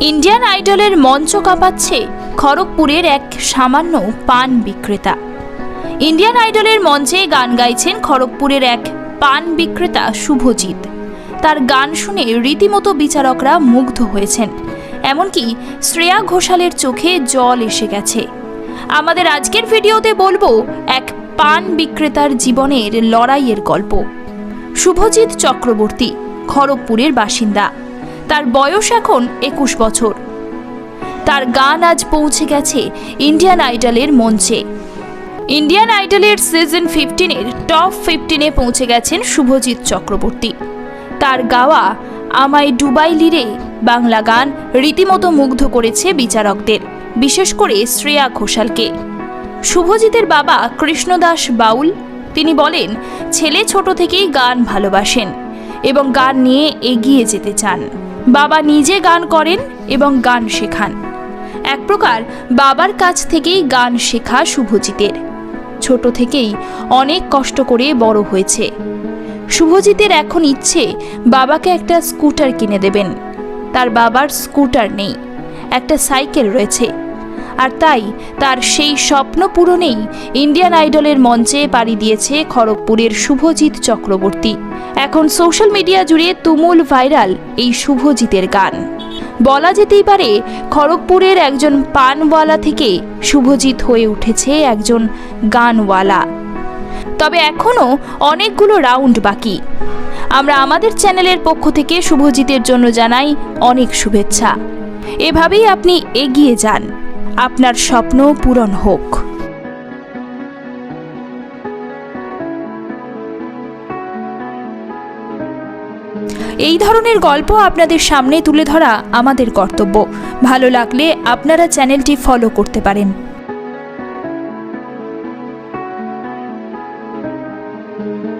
Indian আইডলের মঞ্চ কাঁপাচ্ছে খড়গপুরের এক সামান্য পান বিক্রেতা। ইন্ডিয়ান আইডলের মঞ্চে গান গাইছেন খড়গপুরের এক পান বিক্রেতা শুভজিৎ। তার গান শুনে রীতিমতো বিচারকরা মুগ্ধ হয়েছেন। এমনকি শ্রেয়া ঘোষালের চোখে জল এসে গেছে। আমাদের আজকের ভিডিওতে বলব এক পান বিক্রেতার জীবনের লড়াইয়ের গল্প। শুভজিৎ চক্রবর্তী, খড়গপুরের বাসিন্দা। তার বয়স এখন একুশ বছর। তার গান আজ পৌঁছে গেছে ইন্ডিয়ান আইডলের মঞ্চে। ইন্ডিয়ান আইডলের সিজন ফিফটিনের টপ ফিফটিনে পৌঁছে গেছেন শুভজিৎ চক্রবর্তী। তার গাওয়া আমায় ডুবাই লিরে বাংলা গান রীতিমতো মুগ্ধ করেছে বিচারকদের, বিশেষ করে শ্রেয়া ঘোষালকে। শুভজিতের বাবা কৃষ্ণদাস বাউল, তিনি বলেন, ছেলে ছোট থেকেই গান ভালোবাসেন এবং গান নিয়ে এগিয়ে যেতে চান। বাবা নিজে গান করেন এবং গান শেখান। এক প্রকার বাবার কাছ থেকেই গান শেখা শুভজিতের। ছোট থেকেই অনেক কষ্ট করে বড় হয়েছে। শুভজিতের এখন ইচ্ছে বাবাকে একটা স্কুটার কিনে দেবেন। তার বাবার স্কুটার নেই, একটা সাইকেল রয়েছে। আর তাই তার সেই স্বপ্ন পূরণেই ইন্ডিয়ান আইডলের মঞ্চে পাড়ি দিয়েছে খড়গপুরের শুভজিৎ চক্রবর্তী। এখন সোশ্যাল মিডিয়া জুড়ে তুমুল ভাইরাল এই শুভজিতের গান। বলা যেতেই পারে খড়গপুরের একজন পানওয়ালা থেকে শুভজিৎ হয়ে উঠেছে একজন গানওয়ালা। তবে এখনও অনেকগুলো রাউন্ড বাকি। আমরা আমাদের চ্যানেলের পক্ষ থেকে শুভজিতের জন্য জানাই অনেক শুভেচ্ছা। এভাবেই আপনি এগিয়ে যান। আপনার স্বপ্ন পূরণ হোক। এই ধরনের গল্প আপনাদের সামনে তুলে ধরা আমাদের কর্তব্য। ভালো লাগলে আপনারা চ্যানেলটি ফলো করতে পারেন। thank you